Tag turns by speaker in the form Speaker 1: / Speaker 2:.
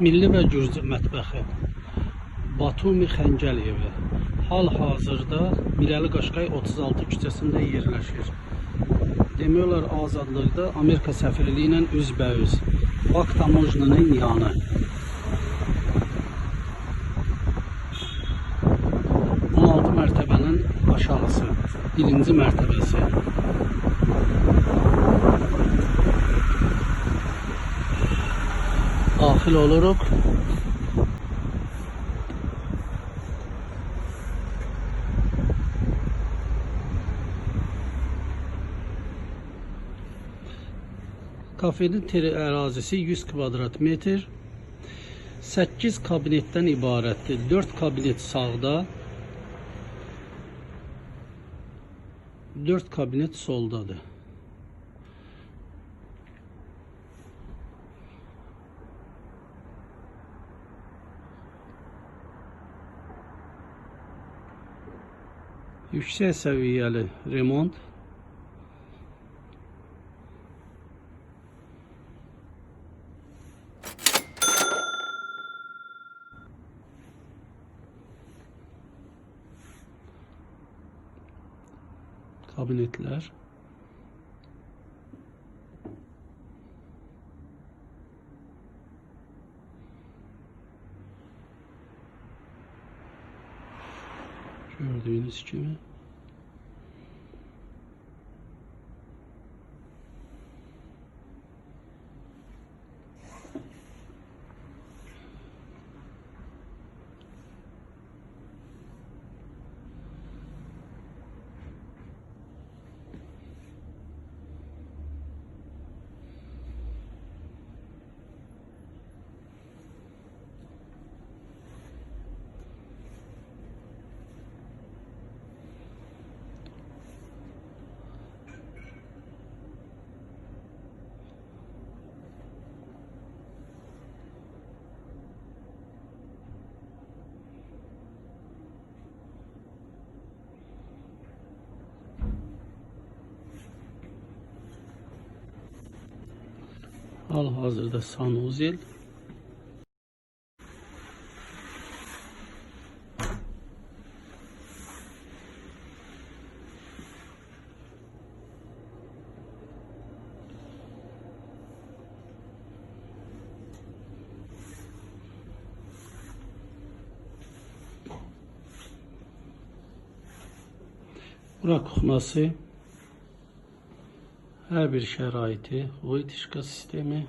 Speaker 1: Milli və Gürcü mətbəxi. Batumi Xəncəliyevi. Hal-hazırda Mirəli Qaşqay 36 küçəsində yerləşir. Demək olar azadlıqda Amerika səfirliyi ilə üzbəüz. Bak Tamojnanın yanı. Mərtəbənin aşağısı. Birinci mərtəbəsi. Daxil oluruq. Kafenin teri ərazisi 100 kvadrat metr. 8 kabinetdən ibarətdir. 4 kabinet sağda, 4 kabinet soldadır. Yüksək səviyyəli remont. Kabinetler. Não deu nesse time. Gibi. Hal-hazırda sanuzel. Bura kuxnası hər bir şəraiti, Voytişka sistemi